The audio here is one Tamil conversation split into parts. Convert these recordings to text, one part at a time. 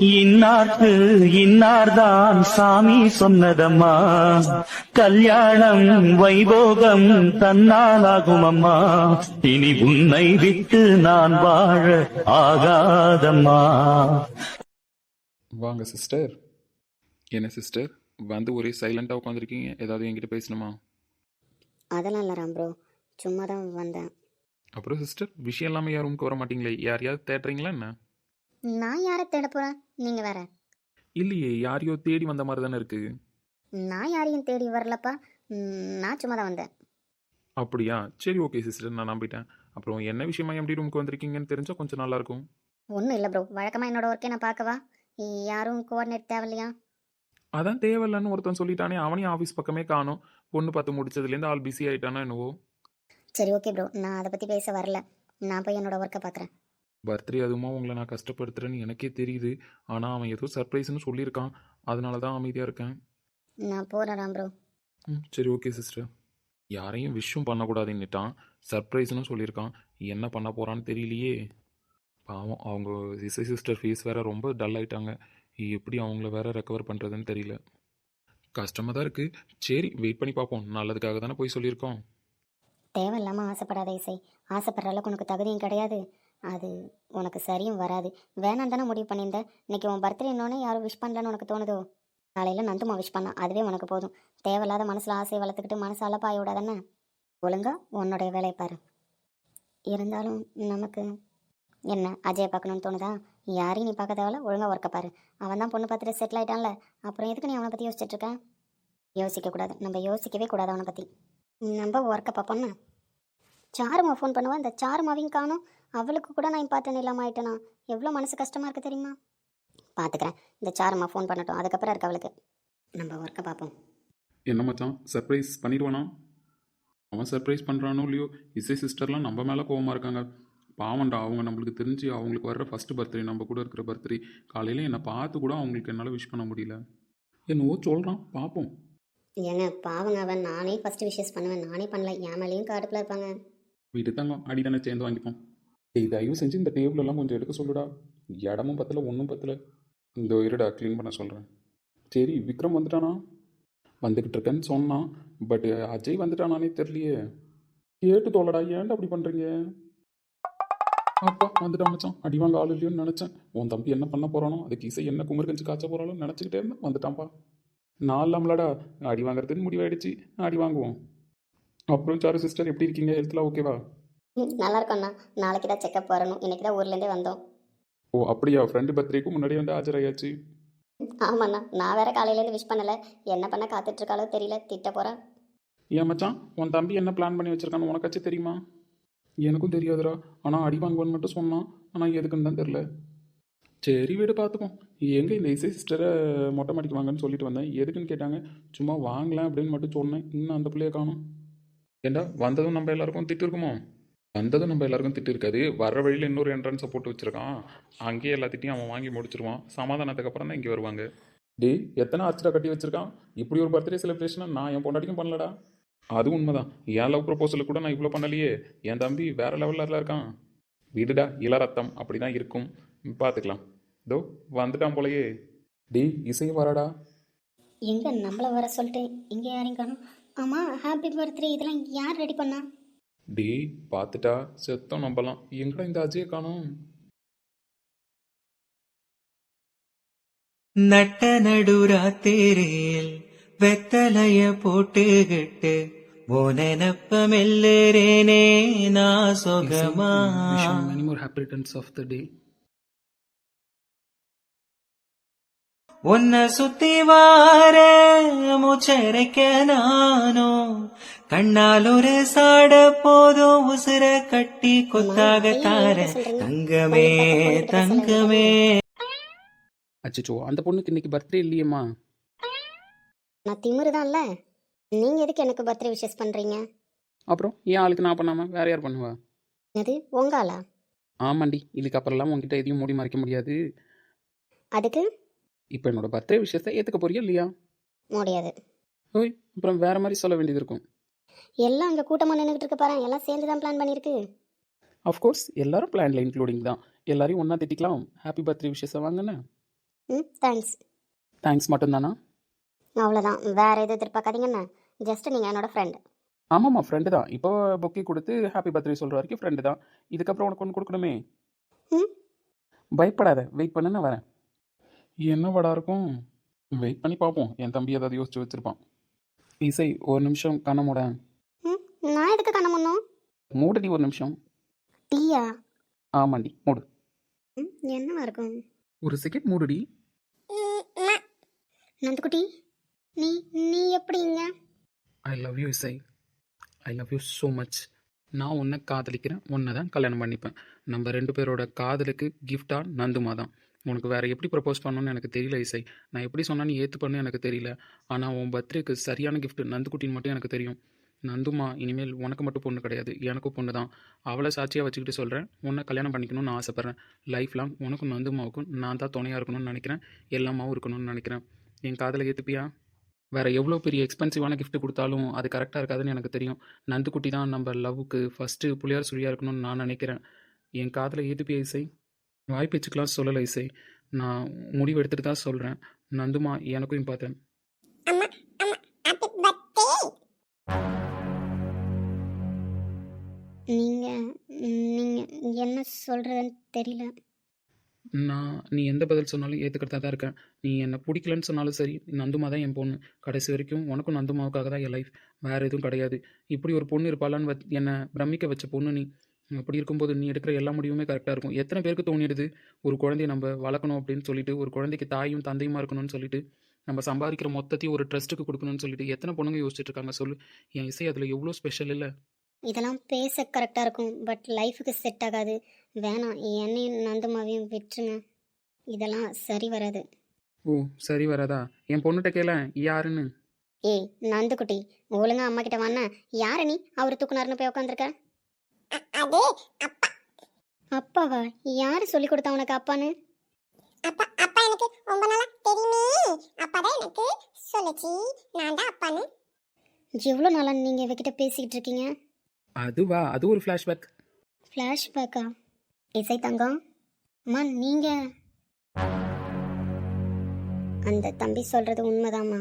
இன்னார்க்கு இன்னார்தான் சாமி சொன்னதம்மா. கல்யாணம் வைபோகம் தன்னாலாகும் அம்மா இனி உன்னை விட்டு நான் வாழ ஆகாதம்மா. வாங்க சிஸ்டர் என்ன சிஸ்டர் வந்து ஒரே சைலண்டாக உட்காந்துருக்கீங்க ஏதாவது என்கிட்ட பேசணுமா? அதெல்லாம் இல்லை ராம் ப்ரோ சும்மா தான் வந்தேன். அப்புறம் சிஸ்டர் விஷயம் இல்லாமல் யாரும் ரூமுக்கு வர மாட்டீங்களே யாரையாவது தேடுறீங்களா என்ன? நான் யாரை தேட போகிறேன் நீங்கள் வேற. இல்லையே யாரையோ தேடி வந்த மாதிரி தானே இருக்கு? நான் யாரையும் தேடி வரலப்பா. நான் சும்மா தான் வந்தேன். அப்படியா? சரி ஓகே சிஸ்டர் நான் நம்பிட்டேன். அப்புறம் என்ன விஷயமா எப்படி ரூமுக்கு வந்திருக்கீங்கன்னு தெரிஞ்சால் கொஞ்சம் நல்லா இருக்கும். ஒன்றும் இல்லை ப்ரோ வழக்கமாக என்னோட ஒர்க்கே நான் பார்க்கவா? யாரும் கோஆர்டினேட் தேவையில்லையா? அதான் தேவையில்லைன்னு ஒருத்தன் சொல்லிட்டானே அவனையும் ஆஃபீஸ் பக்கமே காணும். பொண்ணு பார்த்து முடிச்சதுலேருந்து ஆள் பிஸி ஆயிட்டானா என்னவோ. சரி ஓகே ப்ரோ நான் அதை பற்றி பேச வரல. நான் போய் என்னோட ஒர்க்கை பார்க்குறேன். பர்த்டே அதுவுமா உங்களை நான் கஷ்டப்படுத்துறேன்னு எனக்கே தெரியுது. ஆனால் அவன் ஏதோ சர்ப்ரைஸ்னு சொல்லியிருக்கான். அதனால தான் அமைதியாக இருக்கேன். நான் போகிறேன் ப்ரோ ம் சரி ஓகே சிஸ்டர் யாரையும் விஷயம் பண்ணக்கூடாதுன்னுட்டான். சர்ப்ரைஸ்னு சொல்லியிருக்கான். என்ன பண்ண போகிறான்னு தெரியலையே. பாவம் அவங்க இசை சிஸ்டர் ஃபேஸ் வேற ரொம்ப டல் ஆயிட்டாங்க. எப்படி அவங்கள வேற ரெக்கவர் பண்ணுறதுன்னு தெரியல. கஷ்டமாக தான் இருக்குது சரி வெயிட் பண்ணி பார்ப்போம். நல்லதுக்காக தானே போய் சொல்லியிருக்கோம். தேவையில்லாமல் ஆசைப்படாத இசை. ஆசைப்படுற அளவுக்கு உனக்கு தகுதியும் கிடையாது. அது உனக்கு சரியும் வராது. வேணாம் தானே முடிவு பண்ணியிருந்த. இன்னைக்கு உன் பர்த்டே இன்னொன்னே யாரும் விஷ் பண்ணலன்னு உனக்கு தோணுதோ? காலையில் நந்துமா விஷ் பண்ணா. அதுவே உனக்கு போதும். தேவையில்லாத மனசில் ஆசையை வளர்த்துக்கிட்டு மனசு அலப்பாய விடாதானே ஒழுங்கா உன்னோடைய வேலையை பாரு. இருந்தாலும் நமக்கு என்ன அஜயை பார்க்கணும்னு தோணுதா? யாரையும் நீ பார்க்க தேவையில்ல ஒழுங்கா ஒர்க்கை பாரு. அவன் தான் பொண்ணு பார்த்துட்டு செட்டில் ஆயிட்டான்ல. அப்புறம் எதுக்கு நீ அவனை பற்றி யோசிச்சுட்டு இருக்க? யோசிக்கக்கூடாது நம்ம யோசிக்கவே கூடாது அவனை பற்றி நம்ம ஒர்க்கை பார்ப்போம்னா சாருமா ஃபோன் பண்ணுவா? இந்த சாருமாவையும் காணும். அவளுக்கு கூட நான் இம்பார்ட்டன் இல்லாமல் ஆயிட்டேனா? எவ்வளோ மனசு கஷ்டமாக இருக்கு தெரியுமா? பார்த்துக்கிறேன். இந்த சாருமா ஃபோன் பண்ணட்டும். அதுக்கப்புறம் இருக்கு அவளுக்கு. நம்ம ஒர்க்கை பார்ப்போம். என்ன மச்சான்? சர்ப்ரைஸ் பண்ணிடுவானா? அவன் சர்ப்ரைஸ் பண்ணுறானோ இல்லையோ? இசை சிஸ்டர்லாம் நம்ம மேலே கோவமாக இருக்காங்க. பாவம்டா அவங்க நம்மளுக்கு தெரிஞ்சு அவங்களுக்கு வர்ற ஃபஸ்ட்டு பர்த்டே நம்ம கூட இருக்கிற பர்த்டே காலையில் என்னை பார்த்து கூட அவங்களுக்கு என்னால் விஷ் பண்ண முடியல. என்னவோ சொல்கிறான் பார்ப்போம். ஏங்க பாவங்க அவன். நானே ஃபஸ்ட்டு விஷஸ் பண்ணுவேன். நானே பண்ணல. என் மேலேயும் கடுப்பில் இருப்பாங்க. வீட்டு தங்கம். அடி தானே சேர்ந்து வாங்கிப்போம். டேய் தயவு செஞ்சு இந்த டேபிள் எல்லாம் கொஞ்சம் எடுக்க சொல்லுடா. இடமும் பத்தல ஒன்றும் பத்தல. இந்த இருடா க்ளீன் பண்ண சொல்கிறேன் சரி விக்ரம் வந்துட்டானா? வந்துக்கிட்டு இருக்கேன்னு சொன்னான் பட் அஜய் வந்துட்டானானே தெரியலையே. கேட்டு தோலடா ஏன்டா அப்படி பண்ணுறீங்க அப்பா வந்துட்டான் மச்சான். அடி வாங்க ஆள் இல்லையோன்னு நினச்சேன். உன் தம்பி என்ன பண்ண போகிறானோ அதுக்கு இசை என்ன குமர் கஞ்சி காய்ச்ச போகிறாலும் நினச்சிக்கிட்டே இருந்தேன் வந்துட்டான்ப்பா நான் இல்லாமலடா அடி வாங்குறதுன்னு முடிவாயிடுச்சு அடி வாங்குவோம். அப்புறம் சாரு சிஸ்டர் எப்படி இருக்கீங்க? ஹெல்த்லாம் ஓகேவா ம், நல்லா இருக்கோண்ணா நாளைக்கு தான் செக்கப் வரணும். இன்னைக்கு தான் ஊர்லேருந்தே வந்தோம். ஓ அப்படியா? ஃப்ரெண்டு பர்த்டேக்கு முன்னாடி வந்து ஆஜராயாச்சு. ஆமாண்ணா. நான் வேற காலையிலேருந்து விஷ் பண்ணலை. என்ன பண்ண காத்துட்ருக்காளோ தெரியல. திட்ட போகிறேன் ஏன் மச்சான்? உன் தம்பி என்ன பிளான் பண்ணி வச்சிருக்கான்னு உனக்காச்சும் தெரியுமா? எனக்கும் தெரியாதுடா. ஆனால் அடி வாங்குவான்னு மட்டும் சொன்னான். ஆனால் எதுக்குன்னு தான் தெரில சரி வீடு பார்த்துப்போம் எங்கே இந்த இசை சிஸ்டரை மொட்டை மாடிக்கு வாங்கன்னு சொல்லிட்டு வந்தேன். எதுக்குன்னு கேட்டாங்க. சும்மா வாங்கலாம் அப்படின்னு மட்டும் சொன்னேன். இன்னும் அந்த பிள்ளைய காணும். ஏண்டா வந்ததும் நம்ம எல்லாருக்கும் திட்டு இருக்குமோ? வந்ததும் நம்ம எல்லாருக்கும் திட்டு இருக்காது. வர வழியில் இன்னொரு என்ட்ரன்ஸை போட்டு வச்சிருக்கான். அங்கேயே எல்லாத்திட்டையும் அவன் வாங்கி முடிச்சிருவான். சமாதானத்துக்கு அப்புறம் தான் இங்கே வருவாங்க. டே எத்தனை ஆர்ச்சிடா கட்டி வச்சிருக்கான்? இப்படி ஒரு பர்த்டே செலிப்ரேஷனை நான் என் பொண்டாட்டிக்கும் பண்ணலடா. அது உண்மைதான். என் லவ் ப்ரொபோசலுக்கு கூட நான் இவ்வளோ பண்ணலையே. என் தம்பி வேற லெவலில் இருக்கான். விடுடா இளரத்தம் அப்படி தான் இருக்கும். பார்த்துக்கலாம் இதோ வந்துட்டான் போலயே. டே இசையும் வரடா. எங்கே நம்மளை வர சொல்லிட்டு இங்கே யாரையும் காணும்? ஆமாம் ஹாப்பி பர்த்டே இதெல்லாம் யார் ரெடி பண்ணா? டேய் பார்த்துட்டா செத்தம் நம்பலாம் எங்கடா இந்த அஜயை காணோம்? நட்ட நடுராத்திரியில் வெத்தலைய போட்டுக்கிட்டு போனப்ப மெல்லுறேனே நான் சொகமா? Many more happy returns of the day. உன்னை சுத்தி வார மூச்சரைக்க நானும் கண்ணால் ஒரு சாட போதும் உசுர கட்டி கொத்தாக தார தங்கமே தங்கமே. அச்சச்சோ அந்த பொண்ணுக்கு இன்னைக்கு பர்த்டே இல்லையேம்மா? நான் திமிருதான்ல. நீங்கள் எதுக்கு எனக்கு பர்த்டே விஷஸ் பண்ணுறீங்க அப்புறம் ஏன் ஆளுக்கு நான் பண்ணாம? வேற யார் பண்ணுவா? அது உங்காலா ஆமாண்டி இதுக்கப்புறம்லாம் உங்ககிட்ட எதையும் மூடி மறைக்க முடியாது. அதுக்கு? இப்போ என்னோட பர்த்டே விஷயத்தை ஏற்றுக்க போறியா இல்லையா? முடியாது. ஓய் அப்புறம் வேற மாதிரி சொல்ல வேண்டியது இருக்கும். எல்லாம் அங்கே கூட்டமாக நின்றுக்கிட்டு இருக்க பாரு. எல்லாம் சேர்ந்து தான் பிளான் பண்ணியிருக்கு அஃப்கோர்ஸ் எல்லாரும் பிளான்ல இன்க்ளூடிங் தான். எல்லாரையும் ஒன்றா திட்டிக்கலாம். ஹாப்பி பர்த்டே விஷயத்தை வாங்கண்ணே ம் தேங்க்ஸ் தேங்க்ஸ் மட்டும்தானா? அவ்வளோதான் வேற எதுவும் எதிர்பார்க்காதீங்கண்ணா ஜஸ்ட் நீங்கள் என்னோட ஃப்ரெண்ட் ஆமாம்மா ஃப்ரெண்டு தான். இப்போ பொக்கே கொடுத்து ஹாப்பி பர்த்டே சொல்கிற வரைக்கும் ஃப்ரெண்டு தான். இதுக்கப்புறம் உனக்கு ஒன்று கொடுக்கணுமே? ம்? பயப்படாத. வெயிட் பண்ணு நான் வரேன். என்ன வடா இருக்கும்? வெயிட் பண்ணி பார்ப்போம். என் தம்பி ஏதாவது யோசிச்சு வச்சிருப்பான். இசை ஒரு நிமிஷம் கண்ண மூட. ம் நான் எதுக்கு கண்ண முன்னோம் மூடுடி ஒரு நிமிஷம். டீயா? ஆமாண்டி மூடு. ம் என்னவா இருக்கும்? ஒரு செகண்ட் மூடுடி. நந்துக்குட்டி நீ நீ எப்படிங்க? I love you Isai. I love you so much நான் உன்னை காதலிக்கிறேன் உன்னை தான் கல்யாணம் பண்ணிப்பேன். நம்ம ரெண்டு பேரோட காதலுக்கு கிஃப்டாக நந்துமா தான் உனக்கு வேறு எப்படி ப்ரப்போஸ் பண்ணணும்னு எனக்கு தெரியல இசை. நான் எப்படி சொன்னா நீ ஏற்றுப்பண்ணு எனக்கு தெரியல. ஆனால் உன் பர்த்டேக்கு சரியான கிஃப்ட் நந்துக்குட்டின்னு மட்டும் எனக்கு தெரியும். நந்துமா இனிமேல் உனக்கு மட்டும் பொண்ணு கிடையாது. எனக்கும் பொண்ணு தான். அவளை சாட்சியாக வச்சுக்கிட்டு சொல்கிறேன் உன்னை கல்யாணம் பண்ணிக்கணும்னு ஆசைப்பட்றேன். லைஃப் லாங் உனக்கும் நந்துமாவுக்கும் நான் தான் துணையாக இருக்கணும்னு நினைக்கிறேன். எல்லாமாவும் இருக்கணும்னு நினைக்கிறேன். என் காதலை ஏற்றுப்பியா வேறு எவ்வளோ பெரிய எக்ஸ்பென்சிவான கிஃப்ட் கொடுத்தாலும் அது கரெக்டாக இருக்காதுன்னு எனக்கு தெரியும். நந்துக்குட்டி தான் நம்ம லவ்வுக்கு ஃபஸ்ட்டு புளியார் சுழியாக இருக்கணும்னு நான் நினைக்கிறேன். என் காதில் ஏற்றுப்பிய இசை? வாய்ப்பேச்சுக்கெலாம் சொல்லலை இசை. நான் முடிவு எடுத்துகிட்டு தான் சொல்கிறேன் நந்துமா எனக்கும் இம்பார்ட்டன் நீங்கள் நீங்கள் என்ன சொல்கிறதுன்னு தெரியல. நான் நீ எந்த பதில் சொன்னாலும் ஏற்றுக்கிட்டா தான் இருக்கேன். நீ என்னை பிடிக்கலன்னு சொன்னாலும் சரி நந்துமா தான் என் பொண்ணு. கடைசி வரைக்கும் உனக்கும் நந்துமாவுக்காக தான் என் லைஃப் வேறு எதுவும் கிடையாது. இப்படி ஒரு பொண்ணு இருப்பாளான்னு என்னை பிரமிக்க வச்ச பொண்ணு நீ. அப்படி இருக்கும்போது நீ எடுக்கிற எல்லா முடிவுமே கரெக்டாக இருக்கும். எத்தனை பேருக்கு தோணிடுது? ஒரு குழந்தைய நம்ம வளர்க்கணும் அப்படின்னு சொல்லிட்டு ஒரு குழந்தைக்கு தாயும் தந்தையுமா இருக்கணும்னு சொல்லிட்டு நம்ம சம்பாதிக்கிற மொத்தத்தையும் ஒரு ட்ரஸ்ட்டுக்கு கொடுக்கணும்னு சொல்லிட்டு எத்தனை பொண்ணுங்க யோசிச்சுட்டு இருக்காங்க சொல்லு? என் இசை அதில் எவ்வளோ ஸ்பெஷல் இல்லை. இதெல்லாம் பேச கரெக்டாக இருக்கும் பட் லைஃபுக்கு செட் ஆகாது. வேணாம் என்னையும் நந்தமாவையும் விட்டுருங்க. இதெல்லாம் சரி வராது. ஓ சரி வராதா? என் பொண்ணுகிட்ட கேள யாருன்னு? ஏய் நந்துக்குட்டி ஒழுங்கா அம்மா கிட்ட வாண்ணா யார நீ? அவர் தூக்குனாருன்னு போய் உட்காந்துருக்க அது அப்பா. அப்பாவா யாரு சொல்லி கொடுத்தா உனக்கு அப்பான்னு? அப்பா அப்பா எனக்கு ரொம்ப நாளா தெரியுமே. அப்பா தான் எனக்கு சொல்லுச்சு. நான் தான் அப்பான்னு. எவ்வளோ நாளா நீங்கள் இவகிட்ட பேசிக்கிட்டு இருக்கீங்க? அதுவா? அது ஒரு ஃப்ளாஷ்பேக் ஃப்ளாஷ்பேக்கா இசை தங்கம்? அம்மா நீங்கள் அந்த தம்பி சொல்கிறது உண்மைதாம்மா.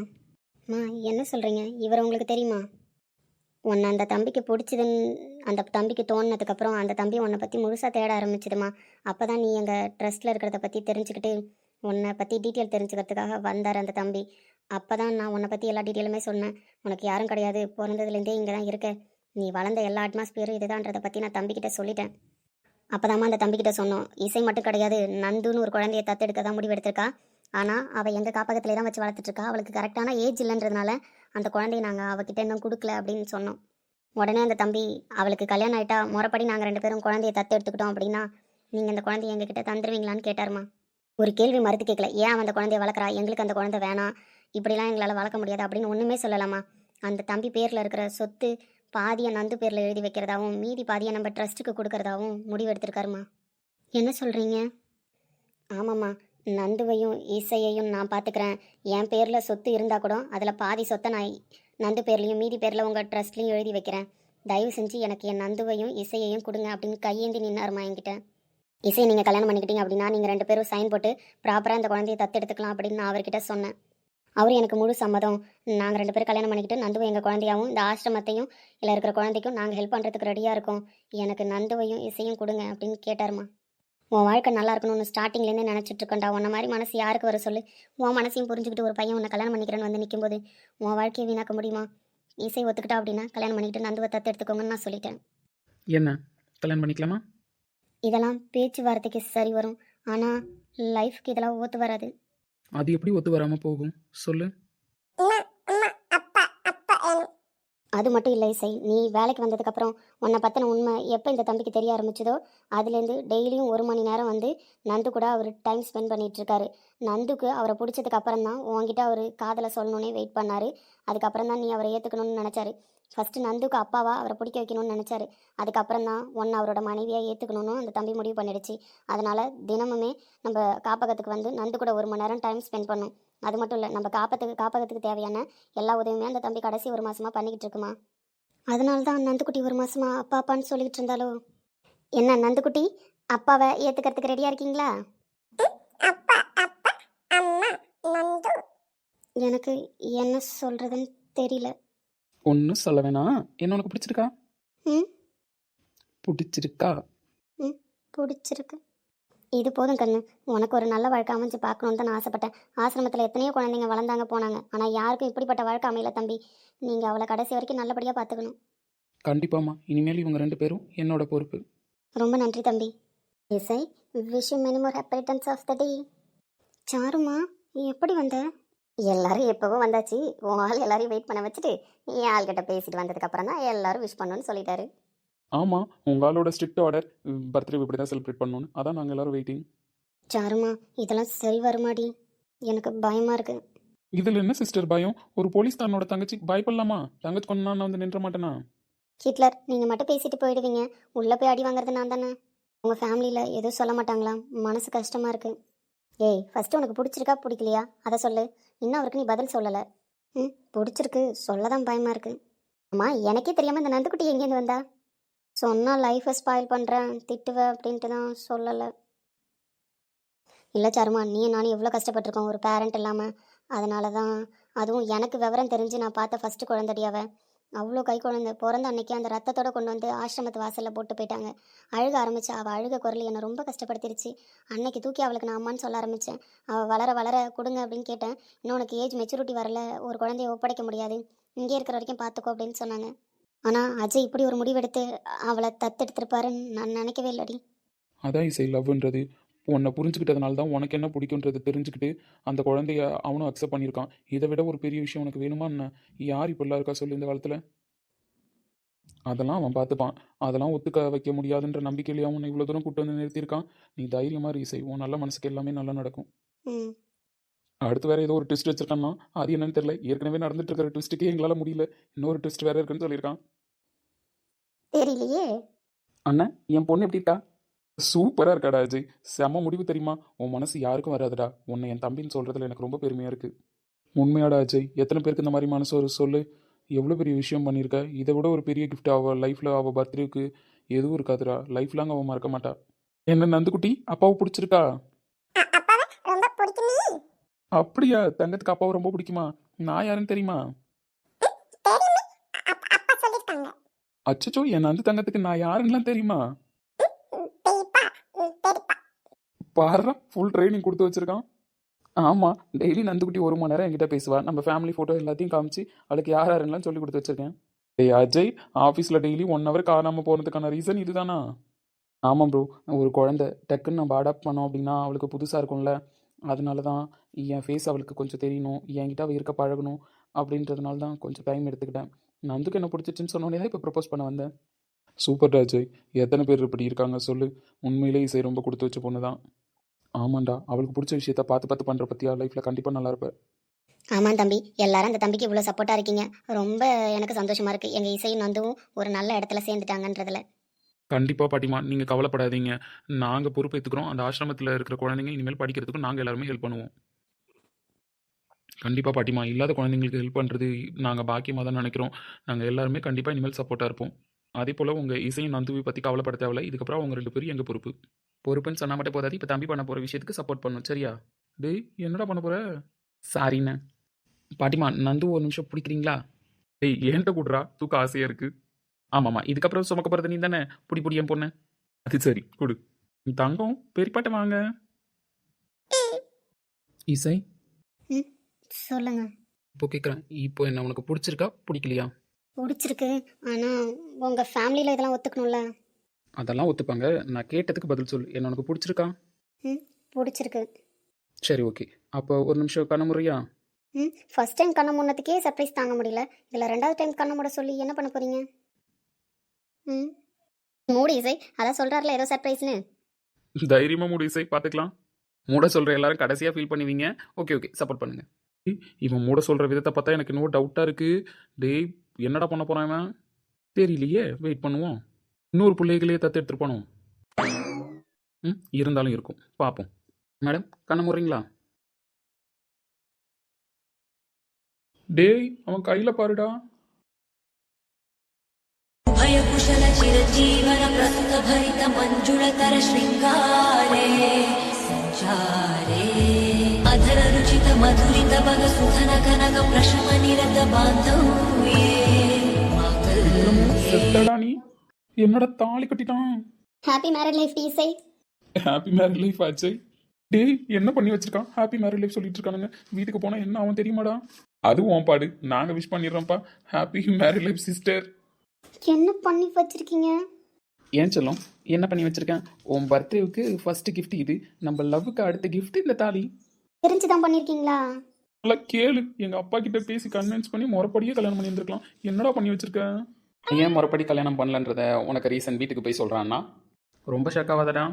அம்மா என்ன சொல்கிறீங்க இவர் உங்களுக்கு தெரியுமா? உன்னை அந்த தம்பிக்கு பிடிச்சதுன்னு அந்த தம்பிக்கு தோணுனதுக்கப்புறம் அந்த தம்பி உன்னை பற்றி முழுசாக தேட ஆரம்பிச்சிடுமா அப்போ தான் நீ எங்கள் ட்ரஸ்ட்டில் இருக்கிறத பற்றி தெரிஞ்சுக்கிட்டு உன்னை பற்றி டீட்டெயில் தெரிஞ்சுக்கிறதுக்காக வந்தார் அந்த தம்பி. அப்போ தான் நான் உன்னை பற்றி எல்லா டீட்டெயிலுமே சொன்னேன். உனக்கு யாரும் கிடையாது. பிறந்ததுலேருந்தே இங்கே தான் இருக்க. நீ வளர்ந்த எல்லா அட்மாஸ்பியரும் இதுதான்றதை பற்றி நான் தம்பிக்கிட்ட சொல்லிட்டேன். அப்போதாம்மா அந்த தம்பிக்கிட்ட சொன்னோம். இசை மட்டும் கிடையாது. நந்துன்னு ஒரு குழந்தைய தத்தெடுக்க தான் முடிவெடுத்திருக்கா. ஆனால் அவள் எங்கள் காப்பகத்திலே தான் வச்சு வளர்த்துட்ருக்கா அவளுக்கு கரெக்டான ஏஜ் இல்லைன்றதுனால அந்த குழந்தைய நாங்கள் அவகிட்ட இன்னும் கொடுக்கல அப்படின்னு சொன்னோம். உடனே அந்த தம்பி அவளுக்கு கல்யாணம் ஆயிட்டா முறைப்படி நாங்கள் ரெண்டு பேரும் குழந்தைய தத்து எடுத்துக்கிட்டோம் அப்படின்னா நீங்கள் அந்த குழந்தைய எங்ககிட்ட தந்துருவீங்களான்னு கேட்டாருமா ஒரு கேள்வி மறுத்து கேட்கல. ஏன் அவன் அந்த குழந்தைய வளர்க்குறா? எங்களுக்கு அந்த குழந்தை வேணாம். இப்படிலாம் எங்களால் வளர்க்க முடியாது அப்படின்னு ஒன்றுமே சொல்லலாமா அந்த தம்பி பேரில் இருக்கிற சொத்து பாதியை நந்து பேரில் எழுதி வைக்கிறதாவும் மீதி பாதியை நம்ம ட்ரஸ்ட்டுக்கு கொடுக்கறதாவும் முடிவெடுத்திருக்காருமா என்ன சொல்கிறீங்க ஆமாம்மா. நந்துவையும் இசையையும் நான் பார்த்துக்கிறேன் என் பேரில் சொத்து இருந்தால் கூட அதில் பாதி சொத்தை நான் நந்து பேர்லேயும் மீதி பேரில் உங்கள் ட்ரஸ்ட்லையும் எழுதி வைக்கிறேன். தயவு செஞ்சு எனக்கு என் நந்துவையும் இசையையும் கொடுங்க அப்படின்னு கையேந்தி நின்னாருமா என்கிட்ட. இசை நீங்கள் கல்யாணம் பண்ணிக்கிட்டீங்க அப்படின்னா நீங்கள் ரெண்டு பேரும் சைன் போட்டு ப்ராப்பராக இந்த குழந்தைய தத்தெடுத்துக்கலாம் அப்படின்னு நான் அவர்கிட்ட சொன்னேன். அவர் எனக்கு முழு சம்மதம். நாங்கள் ரெண்டு பேரும் கல்யாணம் பண்ணிக்கிட்டு நந்துவை எங்கள் குழந்தையாவும் இந்த ஆசிரமத்தையும் இல்லை இருக்கிற குழந்தைக்கும் நாங்கள் ஹெல்ப் பண்ணுறதுக்கு ரெடியாக இருக்கோம். எனக்கு நந்துவையும் இசையும் கொடுங்க அப்படின்னு கேட்டாருமா. உன் வாழ்க்கை நல்லா இருக்கணும்னு ஸ்டார்டிங்லேருந்தே நினச்சிட்டு இருக்கேன்டா உன்ன மாதிரி மனசு யாருக்கு வர சொல்லு? உன் மனசையும் புரிஞ்சுக்கிட்டு ஒரு பையன் உன்னை கல்யாணம் பண்ணிக்கிறேன்னு வந்து நிற்கும்போது உன் வாழ்க்கையை வீணாக்க முடியுமா? இசை ஒத்துக்கிட்டா அப்படின்னா கல்யாணம் பண்ணிக்கிட்டு நந்துவை தத்து எடுத்துக்கோங்கன்னு நான் சொல்லிட்டேன். என்ன? கல்யாணம் பண்ணிக்கலாமா? இதெல்லாம் பேச்சுவார்த்தைக்கு சரி வரும். ஆனால் லைஃப்க்கு இதெல்லாம் ஒத்து வராது. அது எப்படி ஒத்து வராமல் போகும்? சொல்லு அம்மா அம்மா அப்பா அப்பா வேணும் அது மட்டும் இல்லை இசை. நீ வேலைக்கு வந்ததுக்கப்புறம் உன்னை பற்றின உண்மை எப்போ இந்த தம்பிக்கு தெரிய ஆரம்பிச்சதோ அதுலேருந்து டெய்லியும் ஒரு மணி நேரம் வந்து நந்து கூட அவர் டைம் ஸ்பெண்ட் பண்ணிகிட்ருக்காரு நந்துக்கு அவரை பிடிச்சதுக்கு அப்புறம் தான் உன்கிட்ட அவர் காதலை சொல்லணுன்னே வெயிட் பண்ணார். அதுக்கப்புறம் தான் நீ அவரை ஏற்றுக்கணும்னு நினச்சாரு. ஃபஸ்ட்டு நந்துக்கு அப்பாவா அவரை பிடிக்க வைக்கணும்னு நினச்சாரு. அதுக்கப்புறம் தான் ஒன்று அவரோட மனைவியாக ஏற்றுக்கணும்னு அந்த தம்பி முடிவு பண்ணிடுச்சு. அதனால் தினமுமே நம்ம காப்பகத்துக்கு வந்து நந்து கூட ஒரு மணி நேரம் டைம் ஸ்பெண்ட் பண்ணும். அது மட்டும் இல்லை நம்ம காப்பத்துக்கு காப்பகத்துக்கு தேவையான எல்லா உதவியுமே அந்த தம்பி கடைசி ஒரு மாசமா பண்ணிக்கிட்டு இருக்குமா? அதனால தான் நந்துக்குட்டி ஒரு மாசமா அப்பா அப்பான்னு சொல்லிக்கிட்டு இருந்தாலோ? என்ன நந்துக்குட்டி அப்பாவை ஏற்றுக்கிறதுக்கு ரெடியாக இருக்கீங்களா? அப்பா அப்பா அம்மா நந்து. எனக்கு என்ன சொல்கிறதுன்னு தெரியல. ஒன்றும் சொல்ல வேணாம். என்ன உனக்கு பிடிச்சிருக்கா? ம் பிடிச்சிருக்கா? பிடிச்சிருக்கு. இது போதும் கண்ணு. உனக்கு ஒரு நல்ல வாழ்க்கை அமைஞ்சு பார்க்கணுன்னு தான் நான் ஆசைப்பட்டேன். ஆசிரமத்தில் எத்தனையோ குழந்தைங்க வளர்ந்தாங்க போனாங்க. ஆனால் யாருக்கும் இப்படிப்பட்ட வாழ்க்கை அமையல தம்பி. நீங்கள் அவளை கடைசி வரைக்கும் நல்லபடியாக பார்த்துக்கணும். கண்டிப்பாம்மா. இனிமேல் இவங்க ரெண்டு பேரும் என்னோட பொறுப்பு. ரொம்ப நன்றி தம்பி. Isai wish many more happy returns of the day சாருமா எப்படி வந்த? எல்லாரும் எப்பவோ வந்தாச்சு. உன் ஆள் எல்லாரையும் வெயிட் பண்ண வச்சுட்டு என் ஆள்கிட்ட பேசிட்டு வந்ததுக்கு அப்புறம் தான் எல்லாரும் விஷ் பண்ணணும்னு சொல்லிட்டாரு. ஆமாம் உங்களோட ஸ்ட்ரிக்ட் ஆர்டர் பர்த்டே இப்படி தான் செலிப்ரேட் பண்ணணும்னு. அதான் நாங்கள் எல்லாரும் வெயிட்டிங் சாருமா இதெல்லாம் சரி வருமாடி. எனக்கு பயமா இருக்கு. இதில் என்ன சிஸ்டர் பயம்? ஒரு போலீஸ் தன்னோட தங்கச்சி பயப்படலாமா? தங்கச்சி கொண்டு நான் வந்து நின்ற மாட்டேனா? ஹிட்லர் நீங்கள் மட்டும் பேசிட்டு போயிடுவீங்க. உள்ளே போய் அடி வாங்குறது நான் தானே? உங்கள் ஃபேமிலியில் எதுவும் சொல்ல மாட்டாங்களா? மனசு கஷ்டமாக இருக்கு. ஏய் ஃபஸ்ட்டு உனக்கு பிடிச்சிருக்கா பிடிக்கலையா? அதை சொல்லு. இன்னும் அவருக்கு நீ பதில் சொல்லலை. ம் பிடிச்சிருக்கு. சொல்ல தான் பயமாக இருக்குது அம்மா எனக்கே தெரியாமல் இந்த நந்துக்குட்டி எங்கேருந்து வந்தா? சொன்னால் லைஃப்பை ஸ்பாயில் பண்ணுறேன் திட்டுவேன் அப்படின்ட்டு தான் சொல்லலை. இல்லை சருமா நீ நானும் எவ்வளோ கஷ்டப்பட்டிருக்கோம் ஒரு பேரண்ட் இல்லாமல் அதனால தான் அதுவும் எனக்கு விவரம் தெரிஞ்சு நான் பார்த்த ஃபஸ்ட்டு குழந்தடியாவை அவ்வளோ கை குழந்தை. பிறந்த அன்னைக்கு அந்த ரத்தத்தோட கொண்டு வந்து ஆசிரமத்து வாசலில் போட்டு போயிட்டாங்க. அழுக ஆரம்பிச்சு அவள் அழுக குரல் என்னை ரொம்ப கஷ்டப்படுத்திருச்சு. அன்னைக்கு தூக்கி அவளுக்கு நான் அம்மான்னு சொல்ல ஆரம்பித்தேன் அவள் வளர வளர கொடுங்க அப்படின்னு கேட்டேன். இன்னும் உனக்கு ஏஜ் மெச்சூரிட்டி வரல. ஒரு குழந்தைய ஒப்படைக்க முடியாது. இங்கே இருக்கிற வரைக்கும் பார்த்துக்கோ அப்படின்னு சொன்னாங்க. ஆனால் அஜய் இப்படி ஒரு முடிவெடுத்து அவளை தத்தெடுத்திருப்பாருன்னு நான் நினைக்கவே இல்லடி. அதான் இசை லவ்ன்றது. உன்னை புரிஞ்சுக்கிட்டதுனால தான் உனக்கு என்ன பிடிக்குன்றது தெரிஞ்சுக்கிட்டு அந்த குழந்தைய அவனும் அக்செப்ட் பண்ணியிருக்கான். இதை விட ஒரு பெரிய விஷயம் உனக்கு வேணுமா என்ன? யார் இப்படிலாம் இருக்கா சொல்லு இந்த காலத்தில்? அதெல்லாம் அவன் பார்த்துப்பான். அதெல்லாம் ஒத்துக்க வைக்க முடியாதுன்ற நம்பிக்கையிலேயே அவனை இவ்வளோ தூரம் கூட்டு வந்து நிறுத்தியிருக்கான். நீ தைரியமாக ரீ செய் உன் நல்ல மனசுக்கு எல்லாமே நல்லா நடக்கும். அடுத்து வேற ஏதோ ஒரு ட்விஸ்ட் வச்சிருக்கான்னா அது என்னன்னு தெரியல. ஏற்கனவே நடந்துட்டு இருக்கிற ட்விஸ்ட்டுக்கே எங்களால் முடியல. இன்னொரு ட்விஸ்ட் வேற இருக்குன்னு சொல்லியிருக்கான். தெரியலையே. அண்ணன் என் பொண்ணு எப்படி இருக்கா? சூப்பராக இருக்காடா அஜய். செம்ம முடிவு தெரியுமா? உன் மனசு யாருக்கும் வராதுடா. உன்னை என் தம்பின்னு சொல்கிறதுல எனக்கு ரொம்ப பெருமையாக இருக்குது உண்மையாடா அஜய். எத்தனை பேருக்கு இந்த மாதிரி மனசு ஒரு சொல்லு. எவ்வளோ பெரிய விஷயம் பண்ணியிருக்க? இதை விட ஒரு பெரிய கிஃப்ட் அவள் லைஃப்பில் அவள் பர்த்டேக்கு எதுவும் இருக்காதுடா. லைஃப் லாங் அவள் மறக்க மாட்டா. என்ன நந்துக்குட்டி? அப்பாவை பிடிச்சிருக்கா? அப்படியா? தங்கத்துக்கு அப்பாவை ரொம்ப பிடிக்குமா? நான் யாருன்னு தெரியுமா? அச்சச்சோ என் நந்து தங்கத்துக்கு நான் யாருன்னுலாம் தெரியுமா ம், பெரியப்பா ம், பெரியப்பா பாரு ஃபுல் ட்ரைனிங் கொடுத்து வச்சிருக்கான். ஆமாம் டெய்லி நந்துக்குட்டி ஒரு மணி நேரம் என்கிட்ட பேசுவா. நம்ம ஃபேமிலி ஃபோட்டோ எல்லாத்தையும் காமிச்சு அவளுக்கு யார் யாருன்னெலாம் சொல்லி கொடுத்து வச்சிருக்கேன். ஏய் அஜய் ஆஃபீஸில் டெய்லி ஒன் ஹவர் காணாமல் போனதுக்கான ரீசன் இதுதானா? ஆமாம் ப்ரோ ஒரு குழந்தை டக்குன்னு நம்ம அடாப்ட் பண்ணோம் அப்படின்னா அவளுக்கு புதுசாக இருக்கும்ல. அதனால தான் என் ஃபேஸ் அவளுக்கு கொஞ்சம் தெரியணும் என்கிட்ட அவள் இருக்க பழகணும் அப்படின்றதுனால தான் கொஞ்சம் டைம் எடுத்துக்கிட்டேன். நந்துக்கு என்ன பிடிச்சிச்சின்னு சொன்னோன்னே தான் இப்போ ப்ரப்போஸ் பண்ண வந்தேன். சூப்பர் அஜய். எத்தனை பேர் இப்படி இருக்காங்க சொல்லு. உண்மையிலே இசை ரொம்ப கொடுத்து வச்ச பொண்ணு தான் ஆமாண்டா. அவளுக்கு பிடிச்ச விஷயத்த பார்த்து பார்த்து பண்ணுற பற்றியா லைஃப்பில் கண்டிப்பாக நல்லா இருப்ப. ஆமாம் தம்பி. எல்லாரும் அந்த தம்பிக்கு இவ்வளோ சப்போர்ட்டாக இருக்கீங்க. ரொம்ப எனக்கு சந்தோஷமாக இருக்குது எங்கள் இசையும் நந்துவும் ஒரு நல்ல இடத்துல சேர்ந்துட்டாங்கன்றதுல. கண்டிப்பாக பாட்டிமா. நீங்கள் கவலைப்படாதீங்க. நாங்கள் பொறுப்பேற்றுக்கிறோம் அந்த ஆசிரமத்தில் இருக்கிற குழந்தைங்க இனிமேல் படிக்கிறதுக்கு நாங்கள் எல்லாருமே ஹெல்ப் பண்ணுவோம். கண்டிப்பாக பாட்டிமா. இல்லாத குழந்தைங்களுக்கு ஹெல்ப் பண்ணுறது நாங்கள் பாக்கியமாக தான் நினைக்கிறோம். நாங்கள் எல்லாருமே கண்டிப்பாக இனிமேல் சப்போர்ட்டாக இருப்போம். அதே போல் உங்கள் இசையும் நந்துவை பற்றி கவலைப்பட தேவையில்ல இதுக்கப்புறம் அவங்க ரெண்டு பேரும் எங்கள் பொறுப்பு? பொறுப்புன்னு சொன்னால் மட்டும் போதாது. இப்போ தம்பி பண்ண போகிற விஷயத்துக்கு சப்போர்ட் பண்ணும் சரியா? டேய் என்னடா பண்ண போகிற சாரிண்ணே பாட்டிமா நந்து ஒரு நிமிஷம் பிடிக்கிறீங்களா? டேய் ஏன்ட்ட கூடுறா. தூக்க ஆசையாக இருக்குது ஆமாம்மா. இதுக்கப்புறம் சுமக்க போகிறது நீ தானே? புடி புடி என் பொண்ணு. அது சரி. கொடு. நீ தங்கம் பெரியப்பாட்ட வாங்க. இசை? சொல்லுங்க. இப்போ கேட்குறேன் இப்போ என்ன உனக்கு பிடிச்சிருக்கா? பிடிக்கலையா? பிடிச்சிருக்கு. ஆனால் உங்கள் ஃபேமிலியில் இதெல்லாம் ஒத்துக்கணும்ல? அதெல்லாம் ஒத்துப்பாங்க. நான் கேட்டதுக்கு பதில் சொல்லு. என்ன உனக்கு பிடிச்சிருக்கா? ம் பிடிச்சிருக்கு. சரி ஓகே. அப்போ ஒரு நிமிஷம் கண்ண முறையா ம் ஃபர்ஸ்ட் டைம் கண்ணை முன்னத்துக்கே சர்ப்ரைஸ் தாங்க முடியல. இதில் ரெண்டாவது டைம் கண்ணை மூட சொல்லி என்ன பண்ண போகிறீங்க ம். மூடி இசை. அதான் சொல்கிறாருல ஏதோ சர்ப்ரைஸ்னு தைரியமா மூடு இசை பார்த்துக்கலாம் மூட சொல்கிற எல்லாரும் கடைசியாக ஃபீல் பண்ணுவீங்க. Okay okay. சப்போர்ட் பண்ணுங்க. இவன் மூட சொல்ற விதத்தை பார்த்தா எனக்கு இன்னும் டவுட்டா இருக்கு. டேய் என்னடா பண்ண போறான் இவன்? தெரியலையே. வெயிட் பண்ணுவோம். இன்னொரு பிள்ளைகளே தத்து எடுத்துட்டு போனோம் ம் இருந்தாலும் இருக்கும் பார்ப்போம் மேடம் கண்ண முறைங்களா டேய் அவன் கையில பாருடா भयकुशल चिरजीवन प्रस्तुत भरित मञ्जुळकर शृङ्गारे सञ्चारे अधर रुचित मधुरित भग सुखन कनक प्रशम निरत बान्धव्ये मातल्ये செத்தடா நீ என்னடா தாலி கட்டிட்டான். Happy marriage life Isai happy married life ஆச்சு டேய் என்ன பண்ணி வச்சிருக்கான்? ஹாப்பி மேரிட் லைஃப் சொல்லிட்டு இருக்கானுங்க. வீட்டுக்கு போனா என்ன அவன் தெரியுமாடா? அது உன் பாடு. நாங்க விஷ் பண்ணிடுறோம்ப்பா. ஹாப்பி மேரிட் லைஃப் சிஸ்டர் என்ன பண்ணி வச்சிருக்கீங்க? ஏன் சொல்லும்? என்ன பண்ணி வச்சிருக்கேன்? உன் பர்த்டேவுக்கு ஃபர்ஸ்ட் gift இது. நம்ம லவ்வுக்கு அடுத்த gift இந்த தாலி. தெரிஞ்சுதான் பண்ணிருக்கீங்களா? நல்லா கேளு. எங்க அப்பா கிட்ட பேசி கன்வின்ஸ் பண்ணி முறைப்படியே கல்யாணம் பண்ணி இருந்திருக்கலாம் என்னடா பண்ணி வச்சிருக்க? ஏன் முறைப்படி கல்யாணம் பண்ணலன்றத உனக்கு ரீசன் வீட்டுக்கு போய் சொல்கிறான்னா ரொம்ப ஷாக் ஆகாதடா.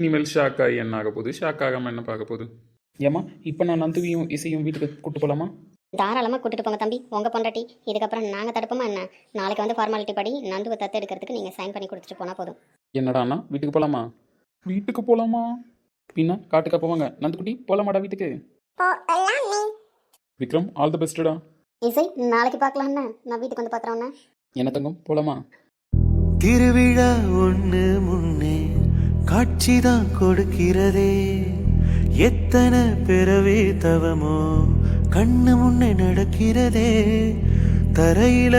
இனிமேல் ஷாக் ஆகி என்ன ஆக போகுது? ஷாக் ஆகாம என்ன பார்க்க போகுது? ஏமா இப்போ நான் நந்துவியும் இசையும் வீட்டுக்கு கூட்டு போகலாமா தாராளமா கூட்டிட்டு போங்க தம்பி. உங்க பொண்டாட்டி இதுக்கப்புறம் நாங்க தடுப்போமா என்ன? நாளைக்கு வந்து ஃபார்மாலிட்டி படி நந்துவை தத்து எடுக்கிறதுக்கு நீங்க சைன் பண்ணி கொடுத்துட்டு போனா போதும். என்னடாண்ணா வீட்டுக்கு போகலாமா வீட்டுக்கு போலாமா? பின்ன காட்டுக்கா போவாங்க நந்துக்குட்டி போகலாமாடா வீட்டுக்கு? போகலாமே விக்ரம் ஆல் தி பெஸ்ட்டடா இசை நாளைக்கு பார்க்கலாம்ண்ணே நான் வீட்டுக்கு வந்து பார்க்குறேன் என்ன தங்கம் போகலாமா திருவிழா ஒண்ணு முன்னே காட்சிதான் கொடுக்கிறதே. எத்தனை பிறவி தவமோ கண்ணு முன்னே நடக்கிறதே. தரையில